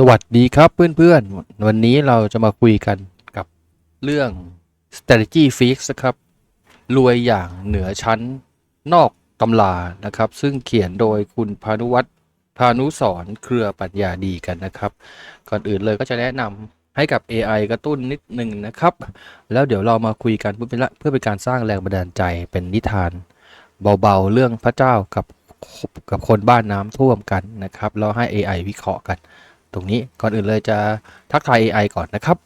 สวัสดีครับเพื่อนๆ วันนี้เราจะมาคุยกันกับเรื่อง strategy fix นะครับ รวยอย่างเหนือชั้นนอกตำรานะครับ ซึ่งเขียนโดยคุณพานุวัฒน์พานุสรณ์เครือปัญญาดีกันนะครับ ก่อนอื่นเลยก็จะแนะนำให้กับ AI กระตุ้นนิดหนึ่งนะครับ แล้วเดี๋ยวเรามาคุยกันเพื่อเป็นเพื่อเป็นการสร้างแรงบันดาลใจเป็นนิทาน เบาๆ เรื่องพระเจ้ากับกับคนบ้านน้ำท่วมกันนะครับแล้วให้ AI วิเคราะห์กัน ตรงนี้ก่อนอื่นเลยจะทักทาย AI ก่อนนะครับ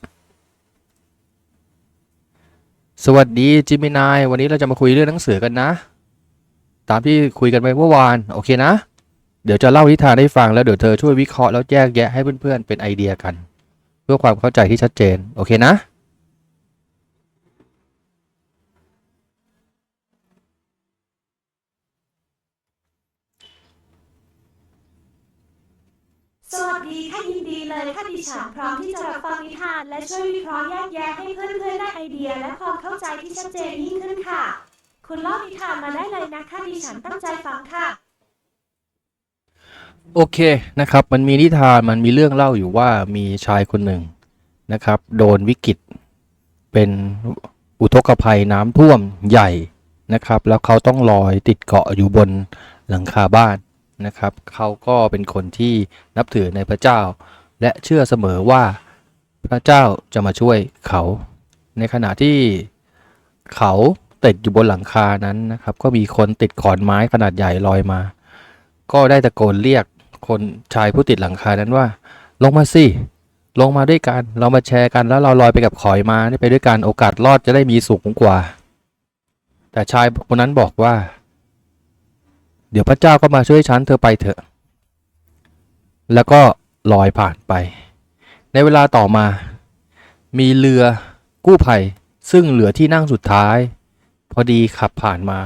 สวัสดีจิมินายวันนี้เราจะมาคุยเรื่องหนังสือกันนะ ตามที่คุยกันไปเมื่อวานโอเคนะ เดี๋ยวจะเล่านิทานให้ฟังแล้วเดี๋ยวเธอช่วยวิเคราะห์แล้วแยกแยะให้เพื่อนๆเป็นไอเดียกัน เพื่อความเข้าใจที่ชัดเจนโอเคนะ สวัสดีค่ะยินดี เลยค่ะดิฉันพร้อมที่จะรับฟังนิทาน และช่วยวิเคราะห์แยกแยะให้เพื่อนๆได้ไอเดีย และความเข้าใจที่ชัดเจนยิ่งขึ้นค่ะ คุณเล่านิทานมาได้เลยนะคะดิฉันตั้งใจฟังค่ะ โอเคนะครับ มันมีนิทานมันมีเรื่องเล่าอยู่ว่ามีชายคนหนึ่งนะครับ โดนวิกฤต เป็นอุทกภัยน้ำท่วมใหญ่นะครับ แล้วเขาต้องลอยติดเกาะอยู่บนหลังคาบ้านนะครับ เขาก็เป็นคนที่นับถือในพระเจ้า และเชื่อเสมอว่าพระเจ้าจะมาช่วยเขา ในขณะที่เขาติดอยู่บนหลังคานั้นนะครับ ก็มีคนติดขอนไม้ขนาดใหญ่ลอยมา ก็ได้ตะโกนเรียกคนชายผู้ติดหลังคานั้นว่า ลงมาสิ ลงมาด้วยกัน เรามาแชร์กันแล้วเราลอยไปกับขอยมาไปด้วยกันโอกาสรอดจะได้มีสูงกว่า แต่ชายคนนั้นบอกว่า เดี๋ยวพระเจ้าก็มาช่วยฉันเธอไปเถอะ แล้วก็ ลอยผ่านไป ในเวลาต่อมา มีเรือกู้ภัยซึ่งเหลือที่นั่งสุดท้าย พอดีขับผ่านมา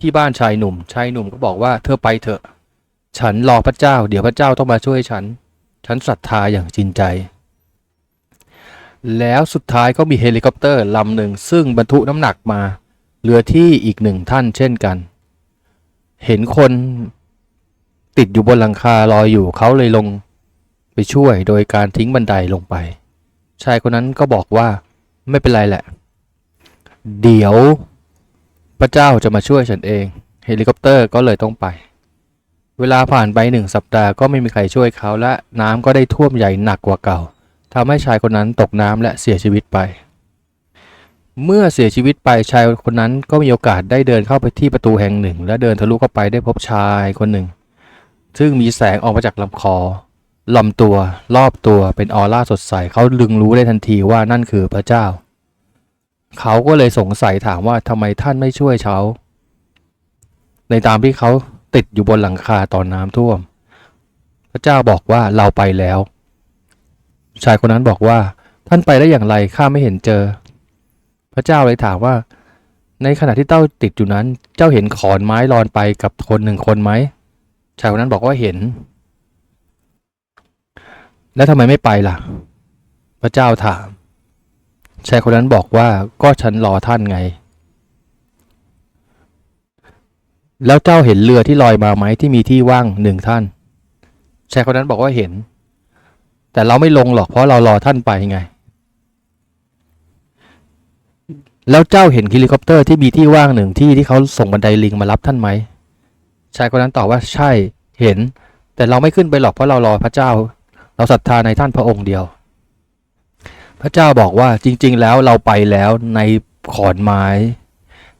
ที่บ้านชายหนุ่ม ชายหนุ่มก็บอกว่าเธอไปเถอะ ฉันรอพระเจ้า เดี๋ยวพระเจ้าต้องมาช่วยฉัน ฉันศรัทธาอย่างจริงใจ แล้วสุดท้ายก็มีเฮลิคอปเตอร์ลำหนึ่งซึ่งบรรทุกน้ำหนักมาเรือที่อีกหนึ่งท่านเช่นกัน เห็นคนติดอยู่บนหลังคาลอยอยู่เขาเลยลง ไปช่วยโดยการทิ้งบันไดลงไป ชายคนนั้นก็บอกว่าไม่เป็นไรแหละ เดี๋ยวพระเจ้าจะมาช่วยฉันเอง เฮลิคอปเตอร์ก็เลยต้องไป เวลาผ่านไปหนึ่งสัปดาห์ก็ไม่มีใครช่วยเขาและน้ำก็ได้ท่วมใหญ่หนักกว่าเก่าทำให้ชายคนนั้นตกน้ำและเสียชีวิตไป เมื่อเสียชีวิตไปชายคนนั้นก็มีโอกาสได้เดินเข้าไปที่ประตูแห่งหนึ่ง และเดินทะลุเข้าไปได้พบชายคนหนึ่ง ซึ่งมีแสงออกมาจากลำคอ ลำตัวรอบตัวเป็นออร่าสดใสเขาลึงรู้ได้ทันทีว่านั่นคือพระเจ้า เขาก็เลยสงสัยถามว่าทำไมท่านไม่ช่วยเขาในตามที่เขาติดอยู่บนหลังคาตอนน้ำท่วม พระเจ้าบอกว่าเราไปแล้ว ชายคนนั้นบอกว่า ท่านไปได้อย่างไรข้าไม่เห็นเจอ พระเจ้าเลยถามว่า ในขณะที่เจ้าติดอยู่นั้น เจ้าเห็นขอนไม้ลอยไปกับคนหนึ่งคนไหมชายคนนั้นบอกว่าเห็น แล้วทำไมไม่ไปล่ะ พระเจ้าถาม ชายคนนั้นบอกว่าก็ฉันรอท่านไง แล้วเจ้าเห็นเรือที่ลอยมาไหมที่มีที่ว่างหนึ่งท่าน ชายคนนั้นบอกว่าเห็น แต่เราไม่ลงหรอกเพราะเรารอท่านไปไง แล้วเจ้าเห็นเฮลิคอปเตอร์ที่มีที่ว่างหนึ่งที่ที่เขาส่งบันไดลิงมารับท่านไหม ชายคนนั้นตอบว่าใช่ เห็น แต่เราไม่ขึ้นไปหรอกเพราะเรารอพระเจ้า เราศรัทธาในท่านพระองค์เดียว พระเจ้าบอกว่าจริง ๆ แล้วเราไปแล้วในขอนไม้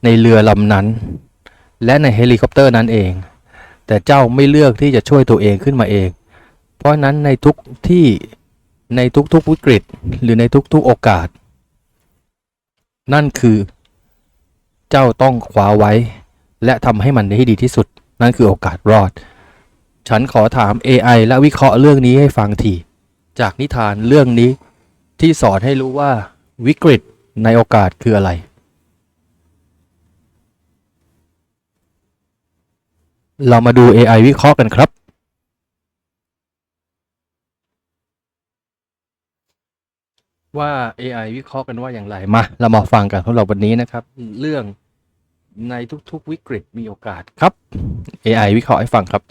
ในเรือลำนั้น และในเฮลิคอปเตอร์นั้นเอง แต่เจ้าไม่เลือกที่จะช่วยตัวเองขึ้นมาเอง เพราะนั้นในทุกที่ในทุกๆวิกฤตหรือในทุกๆโอกาส นั่นคือเจ้าต้องคว้าไว้ และทำให้มันได้ดีที่สุด นั่นคือโอกาสรอด ฉันขอถาม AI และวิเคราะห์เรื่องนี้ให้ฟังที จากนิทานเรื่องนี้ที่สอนให้รู้ว่าวิกฤตในโอกาสคืออะไร เรามาดู AI วิเคราะห์กันครับ ว่า AI วิเคราะห์กันว่าอย่างไรมา เรามาฟังกันสำหรับวันนี้นะครับ เรื่องในทุกๆวิกฤตมีโอกาสครับ AI วิเคราะห์ให้ฟังครับ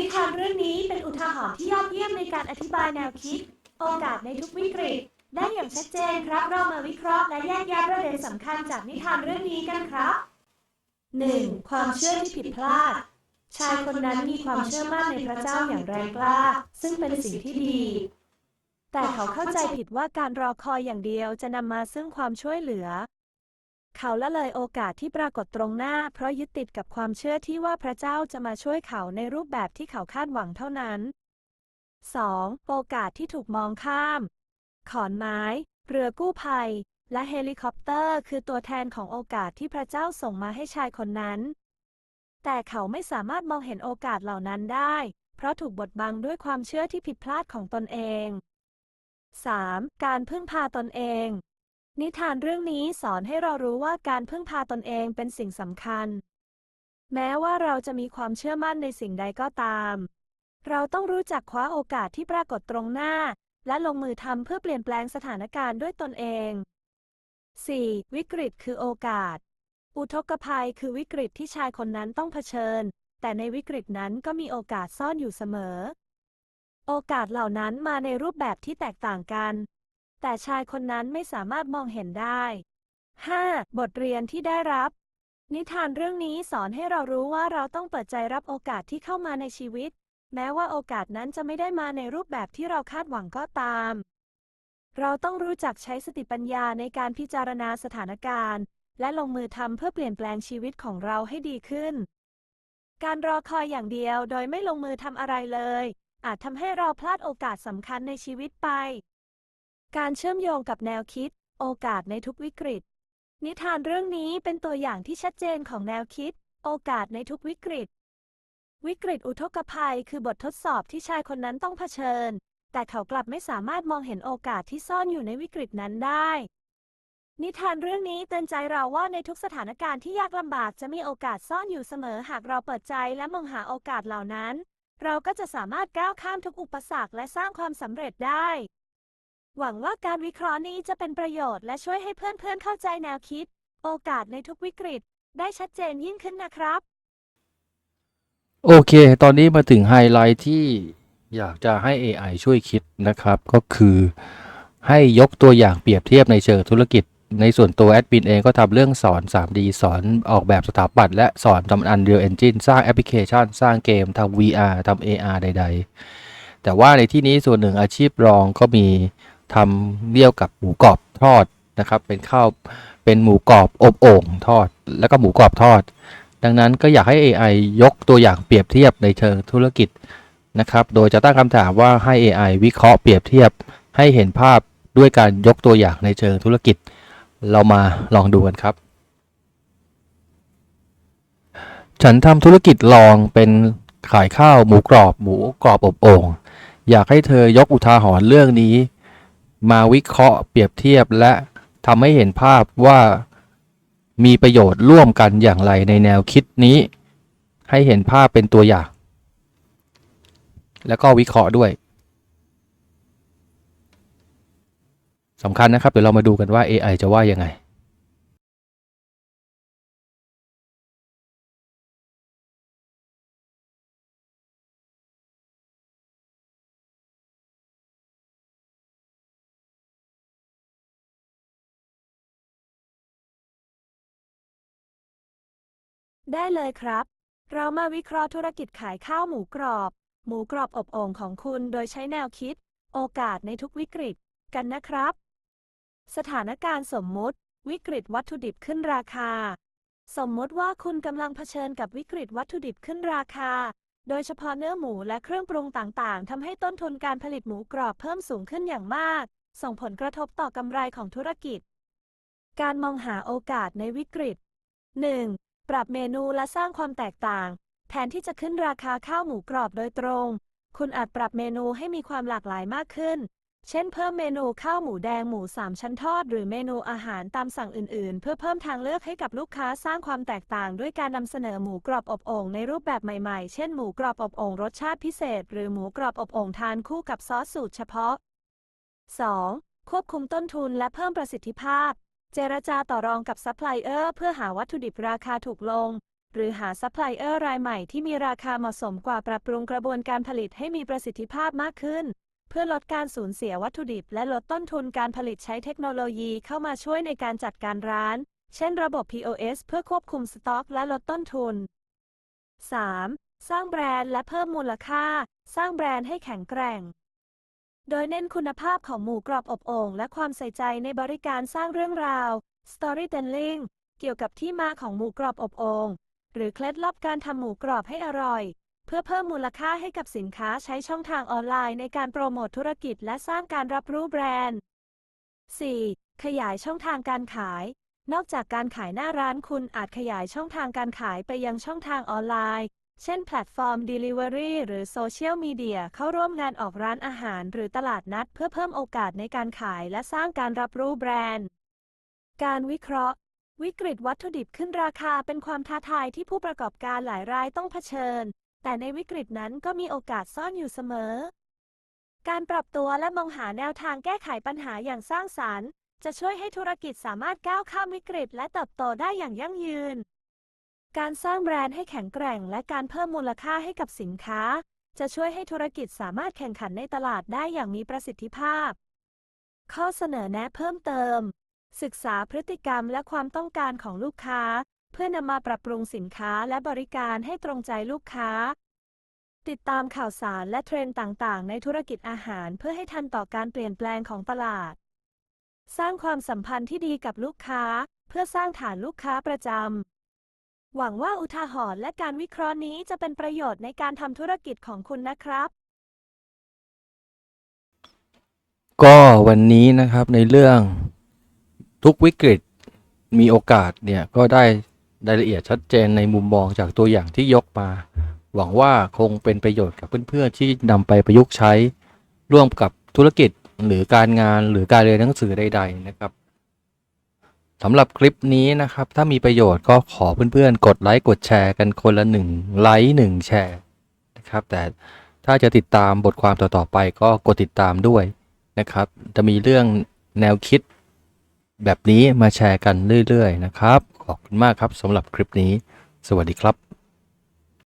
นิทานเรื่องนี้เป็นอุทาหรณ์ที่ยอดเยี่ยมในการอธิบายแนวคิด โอกาสในทุกวิกฤต ได้อย่างชัดเจนครับ เรามาวิเคราะห์และแยกแยะประเด็นสำคัญจากนิทานเรื่องนี้กันครับ 1. ความเชื่อที่ผิดพลาด ชายคนนั้นมีความเชื่อมั่นในพระเจ้าอย่างแรงกล้า ซึ่งเป็นสิ่งที่ดี แต่เขาเข้าใจผิดว่าการรอคอยอย่างเดียวจะนำมาซึ่งความช่วยเหลือ เขาละเลยโอกาสที่ปรากฏตรงหน้า เพราะยึดติดกับความเชื่อที่ว่าพระเจ้าจะมาช่วยเขาในรูปแบบที่เขาคาดหวังเท่านั้น 2. โอกาสที่ถูกมองข้าม ขอนไม้ เรือกู้ภัย และเฮลิคอปเตอร์ คือตัวแทนของโอกาสที่พระเจ้าส่งมาให้ชายคนนั้น แต่เขาไม่สามารถมองเห็นโอกาสเหล่านั้นได้ เพราะถูกบดบังด้วยความเชื่อที่ผิดพลาดของตนเอง 3. การพึ่งพาตนเอง นิทานเรื่องนี้สอนให้เรารู้ว่าการพึ่งพาตนเองเป็นสิ่งสำคัญ แม้ว่าเราจะมีความเชื่อมั่นในสิ่งใดก็ตาม เราต้องรู้จักคว้าโอกาสที่ปรากฏตรงหน้า และลงมือทำเพื่อเปลี่ยนแปลงสถานการณ์ด้วยตนเอง 4. วิกฤตคือโอกาส อุทกภัยคือวิกฤตที่ชายคนนั้นต้องเผชิญ แต่ในวิกฤตนั้นก็มีโอกาสซ่อนอยู่เสมอ โอกาสเหล่านั้นมาในรูปแบบที่แตกต่างกัน แต่ชายคนนั้นไม่สามารถมองเห็นได้ 5. บทเรียนที่ได้รับ นิทานเรื่องนี้สอนให้เรารู้ว่าเราต้องเปิดใจรับโอกาสที่เข้ามาในชีวิต แม้ว่าโอกาสนั้นจะไม่ได้มาในรูปแบบที่เราคาดหวังก็ตาม เราต้องรู้จักใช้สติปัญญาในการพิจารณาสถานการณ์ และลงมือทำเพื่อเปลี่ยนแปลงชีวิตของเราให้ดีขึ้น การรอคอยอย่างเดียวโดยไม่ลงมือทำอะไรเลย อาจทำให้เราพลาดโอกาสสำคัญในชีวิตไป การเชื่อมโยงกับแนวคิด โอกาสในทุกวิกฤต นิทานเรื่องนี้เป็นตัวอย่างที่ชัดเจนของแนวคิด โอกาสในทุกวิกฤต วิกฤตอุทกภัยคือบททดสอบที่ชายคนนั้นต้องเผชิญ แต่เขากลับไม่สามารถมองเห็นโอกาสที่ซ่อนอยู่ในวิกฤตนั้นได้ นิทานเรื่องนี้เตือนใจเราว่าในทุกสถานการณ์ที่ยากลำบากจะมีโอกาสซ่อนอยู่เสมอหากเราเปิดใจและมองหาโอกาสเหล่านั้น เราก็จะสามารถก้าวข้ามทุกอุปสรรคและสร้างความสำเร็จได้ หวังว่าการวิเคราะห์นี้จะเป็นประโยชน์และช่วยให้เพื่อนๆเข้าใจแนวคิด โอกาสในทุกวิกฤต ได้ชัดเจนยิ่งขึ้นนะครับ โอเค ตอนนี้มาถึงไฮไลท์ที่อยากจะให้ AI ช่วยคิดนะครับ ก็คือให้ยกตัวอย่างเปรียบเทียบในเชิงธุรกิจ ในส่วนตัวแอดมินเองก็ทำเรื่องสอน 3D สอนออกแบบสถาปัตย์และสอนทำ Unreal Engine สร้างแอปพลิเคชัน สร้างเกมทำ VR ทำ AR ใด ๆ แต่ว่าในที่นี้ส่วนหนึ่งอาชีพรองก็มี ทำเรียวกับหมูกรอบทอดนะครับ เป็นข้าวเป็นหมูกรอบอบโอ่งทอด แล้วก็หมูกรอบทอด ดังนั้นก็อยากให้ AI ยกตัวอย่างเปรียบเทียบในเชิงธุรกิจนะครับ โดยจะตั้งคำถามว่าให้ AI วิเคราะห์เปรียบเทียบ ให้เห็นภาพด้วยการยกตัวอย่างในเชิงธุรกิจ เรามาลองดูกันครับ ฉันทำธุรกิจลองเป็นขายข้าวหมูกรอบหมูกรอบอบโอ่งอยากให้เธอยกอุทาหรณ์เรื่องนี้ มาวิเคราะห์เปรียบเทียบและทำให้เห็นภาพว่ามีประโยชน์ร่วมกันอย่างไรในแนวคิดนี้ ให้เห็นภาพเป็นตัวอย่าง แล้วก็วิเคราะห์ด้วยสำคัญนะครับ เดี๋ยวเรามาดูกันว่า AI จะว่ายังไง ได้เลยครับ เรามาวิเคราะห์ธุรกิจขายข้าวหมูกรอบ หมูกรอบอบโอ่งของคุณโดยใช้แนวคิด โอกาสในทุกวิกฤตกันนะครับ สถานการณ์สมมุติ วิกฤตวัตถุดิบขึ้นราคา สมมติว่าคุณกำลังเผชิญกับวิกฤตวัตถุดิบขึ้นราคา โดยเฉพาะเนื้อหมูและเครื่องปรุงต่างๆทำให้ต้นทุนการผลิตหมูกรอบเพิ่มสูงขึ้นอย่างมาก ส่งผลกระทบต่อกำไรของธุรกิจ การมองหาโอกาสในวิกฤต 1. ปรับเมนูและสร้างความแตกต่าง แทนที่จะขึ้นราคาข้าวหมูกรอบโดยตรง คุณอาจปรับเมนูให้มีความหลากหลายมากขึ้น เช่นเพิ่มเมนูข้าวหมูแดงหมูสามชั้นทอด หรือเมนูอาหารตามสั่งอื่นๆ เพื่อเพิ่มทางเลือกให้กับลูกค้าสร้างความแตกต่าง ด้วยการนำเสนอหมูกรอบอบโอ่งในรูปแบบใหม่ๆ เช่นหมูกรอบอบโอ่งรสชาติพิเศษ หรือหมูกรอบอบโอ่งทานคู่กับซอสสูตรเฉพาะ 2. ควบคุมต้นทุนและเพิ่มประสิทธิภาพ เจรจาต่อรองกับซัพพลายเออร์เพื่อหาวัตถุดิบราคาถูกลง หรือหาซัพพลายเออร์รายใหม่ที่มีราคาเหมาะสมกว่าปรับปรุงกระบวนการผลิตให้มีประสิทธิภาพมากขึ้น เพื่อลดการสูญเสียวัตถุดิบ และลดต้นทุนการผลิตใช้เทคโนโลยีเข้ามาช่วยในการจัดการร้าน เช่นระบบ POS เพื่อควบคุมสต็อก และลดต้นทุน 3. สร้างแบรนด์และเพิ่มมูลค่า สร้างแบรนด์ให้แข็งแกร่ง โดยเน้นคุณภาพของหมูกรอบอบโอ่งและความใส่ใจในบริการสร้างเรื่องราว storytelling เกี่ยวกับที่มาของหมูกรอบอบโอ่งหรือเคล็ดลับการทำหมูกรอบให้อร่อย เพื่อเพิ่มมูลค่าให้กับสินค้าใช้ช่องทางออนไลน์ในการโปรโมทธุรกิจและสร้างการรับรู้แบรนด์ 4. ขยายช่องทางการขาย นอกจากการขายหน้าร้านคุณอาจขยายช่องทางการขายไปยังช่องทางออนไลน์ เช่นแพลตฟอร์ม Delivery หรือโซเชียลมีเดียเข้าร่วมงานออกร้านอาหารหรือตลาดนัดเพื่อเพิ่มโอกาสในการขายและสร้างการรับรู้แบรนด์ การวิเคราะห์ วิกฤตวัตถุดิบขึ้นราคาเป็นความท้าทายที่ผู้ประกอบการหลายรายต้องเผชิญ แต่ในวิกฤตนั้นก็มีโอกาสซ่อนอยู่เสมอ การปรับตัวและมองหาแนวทางแก้ไขปัญหาอย่างสร้างสรรค์ จะช่วยให้ธุรกิจสามารถก้าวข้ามวิกฤตและเติบโตได้อย่างยั่งยืน การสร้างแบรนด์ให้แข็งแกร่ง และการเพิ่มมูลค่าให้กับสินค้า จะช่วยให้ธุรกิจสามารถแข่งขันในตลาดได้อย่างมีประสิทธิภาพ ข้อเสนอแนะเพิ่มเติม ศึกษาพฤติกรรมและความต้องการของลูกค้า เพื่อนำมาปรับปรุงสินค้าและบริการให้ตรงใจลูกค้า ติดตามข่าวสารและเทรนด์ต่างๆ ในธุรกิจอาหารเพื่อให้ทันต่อการเปลี่ยนแปลงของตลาด สร้างความสัมพันธ์ที่ดีกับลูกค้า เพื่อสร้างฐานลูกค้าประจำ หวังว่าอุทาหรณ์และการวิเคราะห์นี้จะเป็นประโยชน์ในการทำธุรกิจของคุณนะครับ ก็วันนี้นะครับในเรื่องทุกวิกฤตมีโอกาสเนี่ยก็ได้รายละเอียดชัดเจนในมุมมองจากตัวอย่างที่ยกมา หวังว่าคงเป็นประโยชน์กับเพื่อนๆที่นำไปประยุกต์ใช้ ร่วมกับธุรกิจหรือการงานหรือการเรียนหนังสือใด ๆ นะครับ สำหรับคลิปนี้นะครับ ถ้ามีประโยชน์ก็ขอเพื่อนๆ กดไลค์กดแชร์กันคนละหนึ่งไลค์หนึ่งแชร์นะครับ แต่ถ้าจะติดตามบทความต่อๆไปก็กดติดตามด้วยนะครับ จะมีเรื่องแนวคิดแบบนี้มาแชร์กันเรื่อยๆนะครับ ขอบคุณมากครับสำหรับคลิปนี้ สวัสดีครับ